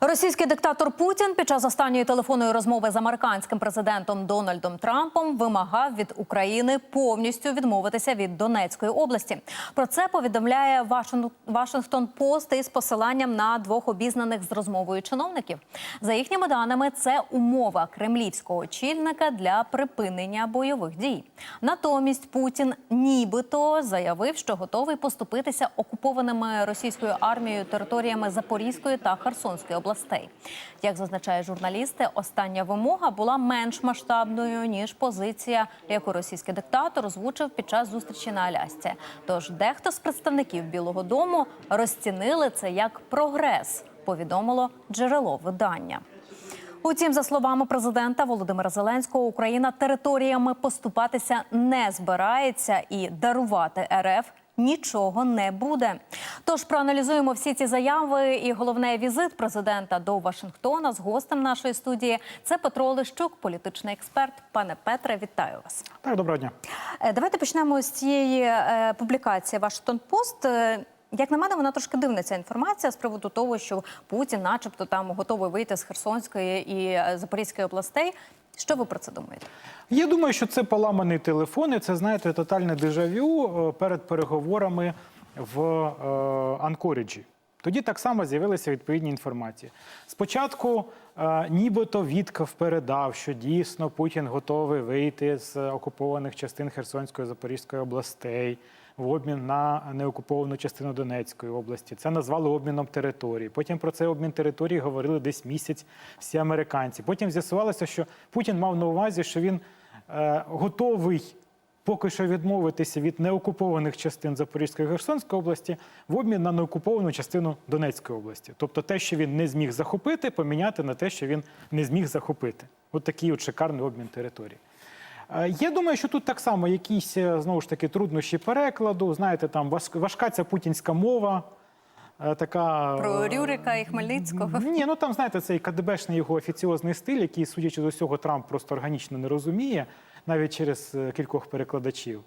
Російський диктатор Путін під час останньої телефонної розмови з американським президентом Дональдом Трампом вимагав від України повністю відмовитися від Донецької області. Про це повідомляє Вашин- Вашингтон Пост із посиланням на двох обізнаних з розмовою чиновників. За їхніми даними, це умова кремлівського очільника для припинення бойових дій. Натомість Путін нібито заявив, що готовий поступитися окупованими російською армією територіями Запорізької та Херсонської областей. Як зазначає журналісти, остання вимога була менш масштабною ніж позиція, яку російський диктатор озвучив під час зустрічі на Алясці. Тож дехто з представників Білого Дому розцінили це як прогрес. Повідомило джерело видання. Утім, за словами президента Володимира Зеленського, Україна територіями поступатися не збирається і дарувати РФ нічого не буде. Тож проаналізуємо всі ці заяви. І головне візит президента до Вашингтона з гостем нашої студії. Це Петро Лищук, політичний експерт. Пане Петре, вітаю вас. Так, доброго дня. Е, Давайте почнемо з цієї е, публікації Вашингтон Пост. Е, Як на мене, вона трошки дивна ця інформація з приводу того, що Путін, начебто, там готовий вийти з Херсонської і Запорізької областей. Що ви про це думаєте? Я думаю, що це поламаний телефон, і це знаєте тотальне дежавю е, перед переговорами в е, Анкоріджі. Тоді так само з'явилися відповідні інформації. Спочатку, е, нібито Вітков передав, що дійсно Путін готовий вийти з окупованих частин Херсонської Запорізької областей в обмін на неокуповану частину Донецької області. Це назвали обміном території. Потім про цей обмін території говорили десь місяць всі американці. Потім з'ясувалося, що Путін мав на увазі, що він е, готовий поки що відмовитися від неокупованих частин Запорізької Херсонської області в обмін на неокуповану частину Донецької області. Тобто те, що він не зміг захопити, поміняти на те, що він не зміг захопити. От такий от шикарний обмін території. Е, Я думаю, що тут так само якісь е, знову ж таки труднощі перекладу. Знаєте, там важ- важка ця путінська мова. е, Така Про Рюрика і Хмельницького. ні, ну там знаєте, цей КДБшний його офіціозний стиль, який, судячи з усього, Трамп просто органічно не розуміє, навіть через кількох перекладачів.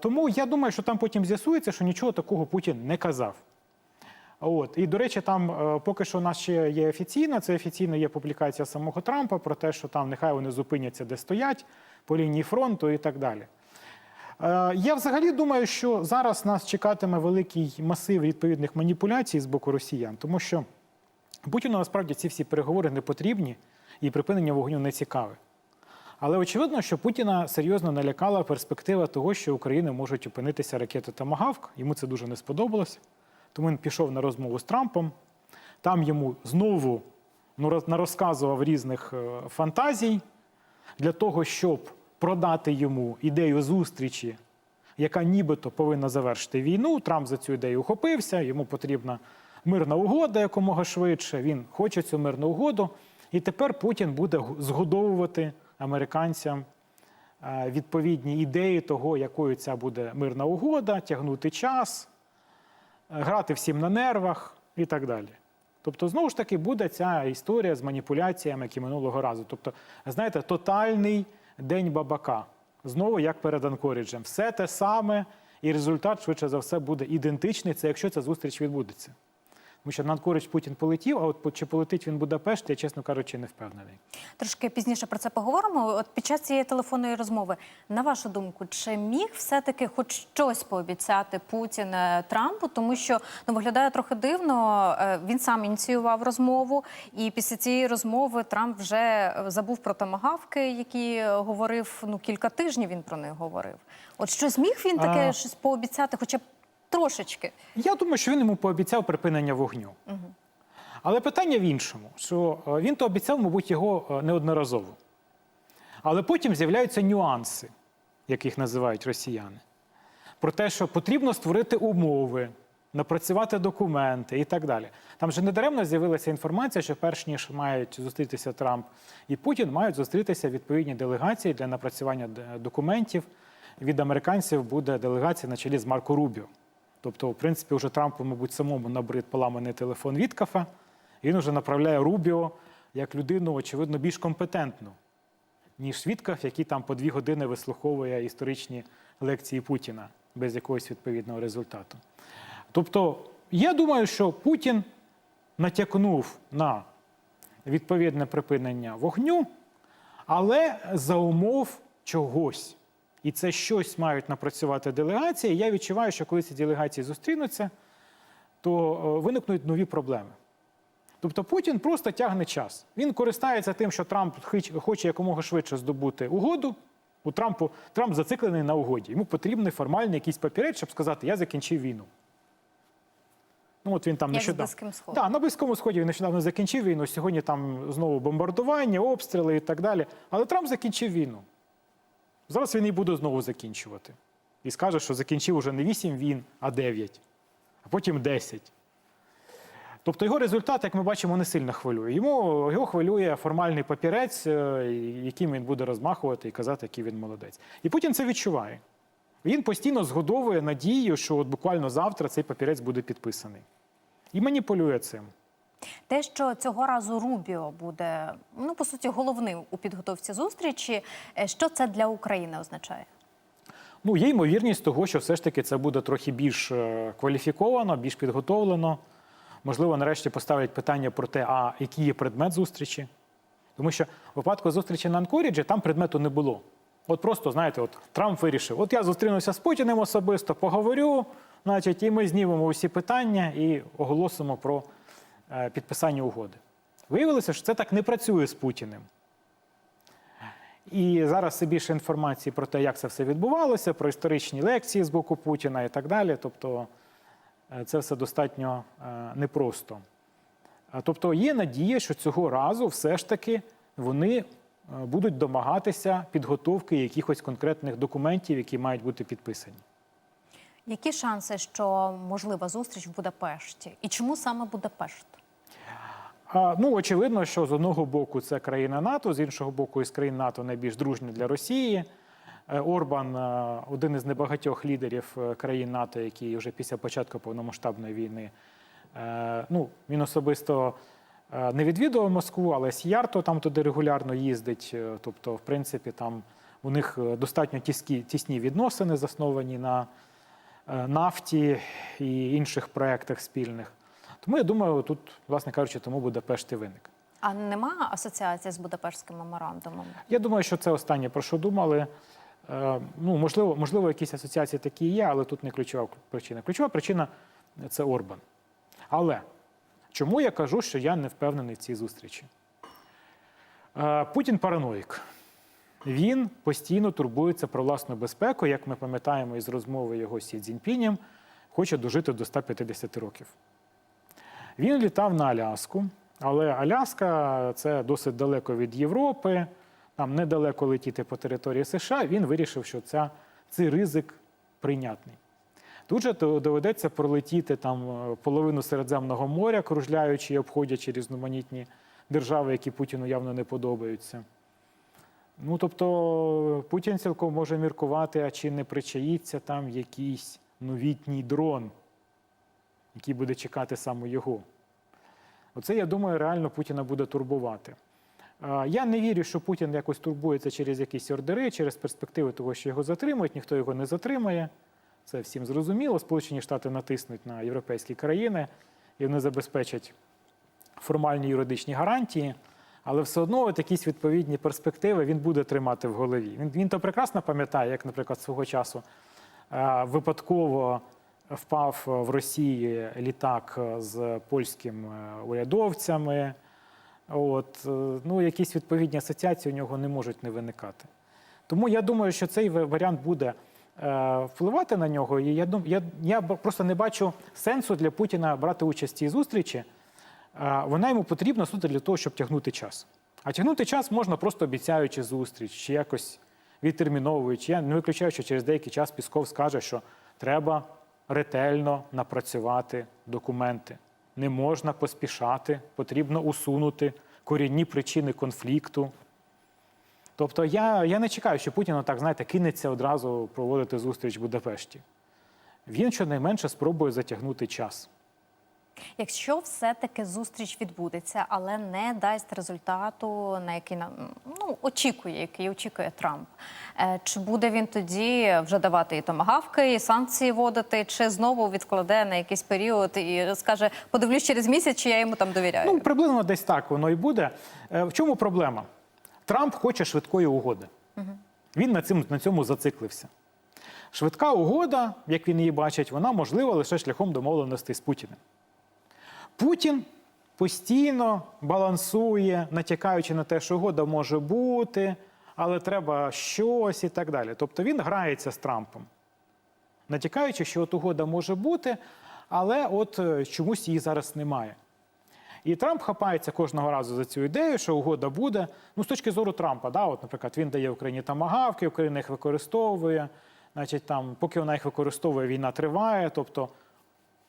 Тому я думаю, що там потім з'ясується, що нічого такого Путін не казав. От і до речі, там е, поки що у нас ще є офіційна. Це офіційно є публікація самого Трампа про те, що там нехай вони зупиняться, де стоять, по лінії фронту і так далі. Е, Я взагалі думаю, що зараз нас чекатиме великий масив відповідних маніпуляцій з боку росіян, тому що Путіну насправді ці всі переговори не потрібні і припинення вогню не цікаве. Але очевидно, що Путіна серйозно налякала перспектива того, що України можуть опинитися ракети Томагавк. Йому це дуже не сподобалось. Тому він пішов на розмову з Трампом. Там йому знову ну, роз- нарозказував різних е, фантазій для того, щоб продати йому ідею зустрічі, яка нібито повинна завершити війну. Трамп за цю ідею ухопився, йому потрібна мирна угода якомога швидше. Він хоче цю мирну угоду. І тепер Путін буде згодовувати американцям е, відповідні ідеї того, якою ця буде мирна угода, тягнути час, грати всім на нервах і так далі. Тобто, знову ж таки, буде ця історія з маніпуляціями, як і минулого разу. Тобто, знаєте, тотальний день бабака. Знову як перед Анкоріджем. Все те саме, і результат, швидше за все, буде ідентичний, це якщо ця зустріч відбудеться. Тому що на Анкоридж Путін полетів, а от чи полетить він в Будапешт, я, чесно кажучи, не впевнений. Трошки пізніше про це поговоримо. От під час цієї телефонної розмови, на вашу думку, чи міг все-таки хоч щось пообіцяти Путін е, Трампу? Тому що ну виглядає трохи дивно. е, Він сам ініціював розмову, і після цієї розмови Трамп вже е, забув про томагавки, які говорив ну кілька тижнів. Він про них говорив. От щось міг він таке А. щось пообіцяти, хоча б трошечки. Я думаю, що він йому пообіцяв припинення вогню. Але питання в іншому, що е, він то обіцяв, мабуть, його е, неодноразово. Але потім з'являються нюанси, як їх називають росіяни, про те, що потрібно створити умови, напрацювати документи і так далі. Там же недаремно з'явилася інформація, що перш ніж мають зустрітися Трамп і Путін, мають зустрітися відповідні делегації для напрацювання документів. Від американців буде делегація на чолі з Марко Рубіо. Тобто, в принципі, вже Трампу, мабуть, самому набрид поламаний телефон від кафе. Він вже направляє Рубіо як людину, очевидно, більш компетентну ніж свідків, який там по дві години вислуховує історичні лекції Путіна без якогось відповідного результату. Тобто, я думаю, що Путін натякнув на відповідне припинення вогню, але за умов чогось. І це щось мають напрацювати делегації. Я відчуваю, що коли ці делегації зустрінуться, то е, виникнуть нові проблеми. Тобто Путін просто тягне час. Він користається тим, що Трамп хоче якомога швидше здобути угоду. У Трампу Трамп зациклений на угоді. Йому потрібний формальний якийсь папірець, щоб сказати, я закінчив війну. Ну, от він там Як з нещодавно. Так, на Близькому Сході він нещодавно закінчив війну. Сьогодні там знову бомбардування, обстріли і так далі. Але Трамп закінчив війну. Зараз він і буде знову закінчувати. І скаже, що закінчив уже не 8 війн, а 9, а потім 10. Тобто його результат, як ми бачимо, не сильно хвилює. Йому його хвилює формальний папірець, е, яким він буде розмахувати і казати, який він молодець. І Путін це відчуває. Він постійно згодовує надію, що от буквально завтра цей папірець буде підписаний. І маніпулює цим. Те, що цього разу Рубіо буде ну по суті головним у підготовці зустрічі, е, що це для України означає? Ну, є ймовірність того, що все ж таки це буде трохи більш е, кваліфіковано, більш підготовлено. Можливо, нарешті поставлять питання про те, а який є предмет зустрічі. Тому що в випадку зустрічі на Анкоріджі там предмету не було. От просто, знаєте, от Трамп вирішив: от я зустрінуся з Путіним особисто, поговорю, значить, і ми знімемо усі питання і оголосимо про підписання угоди. Виявилося, що це так не працює з Путіним. І зараз все більше інформації про те, як це все відбувалося, про історичні лекції з боку Путіна і так далі. Тобто е, це все достатньо е, непросто. Тобто є надія, що цього разу все ж таки вони е, будуть домагатися підготовки якихось конкретних документів, які мають бути підписані. Які шанси, що можлива зустріч в Будапешті? І чому саме Будапешт? Ну, очевидно, що з одного боку це країна НАТО, з іншого боку, із країн НАТО найбільш дружні для Росії. Е, Орбан е, один із небагатьох лідерів е, країн НАТО, які вже після початку повномасштабної війни. Ну, він особисто не відвідував Москву, але Сіярто там туди регулярно їздить. Тобто, в принципі, там у них достатньо тіскі, тісні відносини, засновані на нафті і інших проєктах спільних. Тому я думаю, тут, власне кажучи, тому Будапешт і виник. А нема асоціації з Будапештським меморандумом? Я думаю, що це останнє, про що думали. Е, Ну, можливо, можливо, якісь асоціації такі є, але тут не ключова причина. Ключова причина це Орбан. Але чому я кажу, що я не впевнений в цій зустрічі? Е, Путін параноїк. Він постійно турбується про власну безпеку, як ми пам'ятаємо із розмови його з Сі Цзіньпінем, хоче дожити до 150 років. Він літав на Аляску, але Аляска це досить далеко від Європи, там недалеко летіти по території США. Він вирішив, що ця, цей ризик прийнятний. Тут же доведеться пролетіти там е, половину Середземного моря, кружляючи і обходячи різноманітні держави, які Путіну явно не подобаються. Ну, тобто Путін цілком може міркувати, а чи не причаїться там якийсь новітній дрон, який буде чекати саме його. Оце, я думаю, реально Путіна буде турбувати. Е, Я не вірю, що Путін якось турбується через якісь ордери, через перспективи того, що його затримують, ніхто його не затримає. Це всім зрозуміло. Сполучені Штати натиснуть на європейські країни і вони забезпечать формальні юридичні гарантії. Але все одно от якісь відповідні перспективи він буде тримати в голові. Він, він то прекрасно пам'ятає, як, наприклад, свого часу е, випадково впав в Росії літак з польськими урядовцями. От, е, ну, якісь відповідні асоціації у нього не можуть не виникати. Тому я думаю, що цей варіант буде е, впливати на нього. І я, я, я просто не бачу сенсу для Путіна брати участь в цій зустрічі. Е, вона йому потрібна суто для того, щоб тягнути час. А тягнути час можна просто обіцяючи зустріч, чи якось відтерміновуючи. Я не виключаю, що через деякий час Пісков скаже, що треба ретельно напрацювати документи. Не можна поспішати, потрібно усунути корінні причини конфлікту. Тобто я, я не чекаю, що Путін так, знаєте, кинеться одразу проводити зустріч в Будапешті. Він щонайменше спробує затягнути час. Якщо все-таки зустріч відбудеться, але не дасть результату, на який нам ну, очікує, який очікує Трамп, е, чи буде він тоді вже давати і томагавки, і санкції вводити, чи знову відкладе на якийсь період і скаже, подивлюсь через місяць, чи я йому там довіряю? Ну, приблизно десь так воно і буде. Е, В чому проблема? Трамп хоче швидкої угоди. Він на, цим, на цьому зациклився. Швидка угода, як він її бачить, вона можлива лише шляхом домовленостей з Путіним. Путін постійно балансує, натякаючи на те, що угода може бути, але треба щось і так далі. Тобто він грається з Трампом, натякаючи, що от угода може бути, але от е, чомусь її зараз немає. І Трамп хапається кожного разу за цю ідею, що угода буде. Ну, з точки зору Трампа, да, от, наприклад, він дає Україні тамагавки, Україна їх використовує. Значить, там, поки вона їх використовує, війна триває. Тобто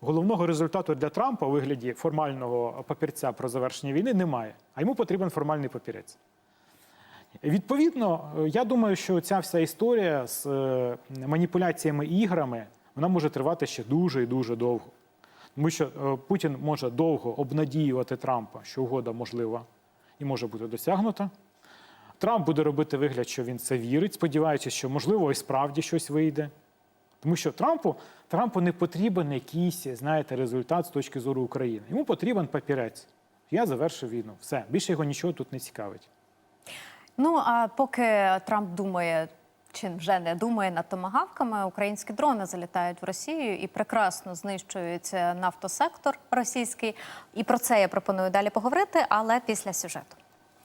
головного результату для Трампа у вигляді формального папірця про завершення війни немає. А йому потрібен формальний папірець. Відповідно, я думаю, що ця вся історія з е, маніпуляціями і іграми вона може тривати ще дуже і дуже довго. Тому що е, Путін може довго обнадіювати Трампа, що угода можлива і може бути досягнута. Трамп буде робити вигляд, що він це вірить, сподіваючись, що можливо і справді щось вийде. Тому що Трампу, Трампу не потрібен якийсь, знаєте, результат з точки зору України. Йому потрібен папірець. Я завершив війну. Все, більше його нічого тут не цікавить. Ну а поки Трамп думає. Чи вже не думає над томагавками, українські дрони залітають в Росію і прекрасно знищують нафтосектор російський. І про це я пропоную далі поговорити, але після сюжету.